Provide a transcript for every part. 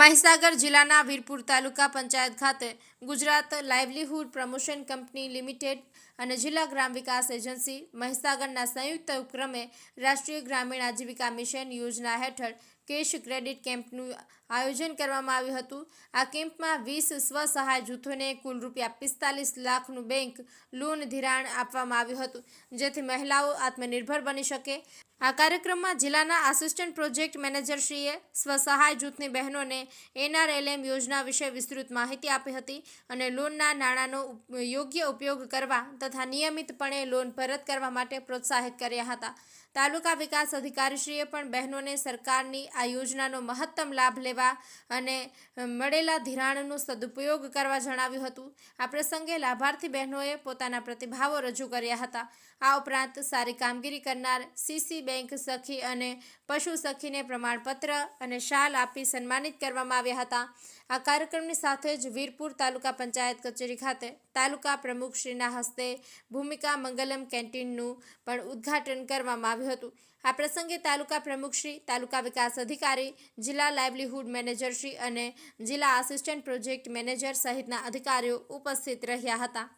મહીસાગર જિલ્લાના વીરપુર તાલુકા પંચાયત ખાતે Gujarat livelihood promotion company limited અને જિલ્લા ગ્રામ વિકાસ એજન્સી મહીસાગરના સંયુક્ત ઉપક્રમે રાષ્ટ્રીય ગ્રામીણ આજીવિકા મિશન યોજના હેઠળ કેશ ક્રેડિટ કેમ્પનું આયોજન કરવામાં આવ્યું હતું. આ કેમ્પમાં વીસ સ્વસહાય જૂથોને કુલ રૂપિયા પિસ્તાલીસ લાખનું બેંક લોન ધિરાણ આપવામાં આવ્યું હતું, જેથી મહિલાઓ આત્મનિર્ભર બની શકે. આ કાર્યક્રમમાં જિલ્લાના આસિસ્ટન્ટ પ્રોજેક્ટ મેનેજરશ્રીએ સ્વસહાય જૂથની બહેનોને એનઆરએલએમ યોજના વિશે વિસ્તૃત માહિતી આપી હતી અને લોનના નાણાંનો યોગ્ય ઉપયોગ કરવા તથા નિયમિતપણે લોન પરત કરવા માટે પ્રોત્સાહિત કર્યા હતા. તાલુકા વિકાસ અધિકારીશ્રીએ પણ બહેનોને સરકારની આ યોજનાનો મહત્તમ લાભ લેવા અને મળેલા ધિરાણનો સદુપયોગ કરવા જણાવ્યું હતું. આ પ્રસંગે લાભાર્થી બહેનોએ પોતાના પ્રતિભાવો રજૂ કર્યા હતા. આ ઉપરાંત સારી કામગીરી કરનાર સીસી બેંક સખી અને પશુ સખીને પ્રમાણપત્ર અને શાલ આપી સન્માનિત કરવામાં આવ્યા હતા. આ કાર્યક્રમની સાથે જ વીરપુર તાલુકા પંચાયત કચેરી ખાતે તાલુકા પ્રમુખશ્રીના હસ્તે ભૂમિકા મંગલમ કેન્ટીનનું પણ ઉદ્ઘાટન કરવામાં આવ્યું હતું. આ પ્રસંગે તાલુકા પ્રમુખશ્રી તાલુકા વિકાસ અધિકારી, જિલ્લા લાઇવલીહુડ મેનેજરશ્રી અને જિલ્લા આસિસ્ટન્ટ પ્રોજેક્ટ મેનેજર સહિતના અધિકારીઓ ઉપસ્થિત રહ્યા હતા.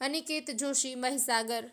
અનિકેત જોશી, મહીસાગર.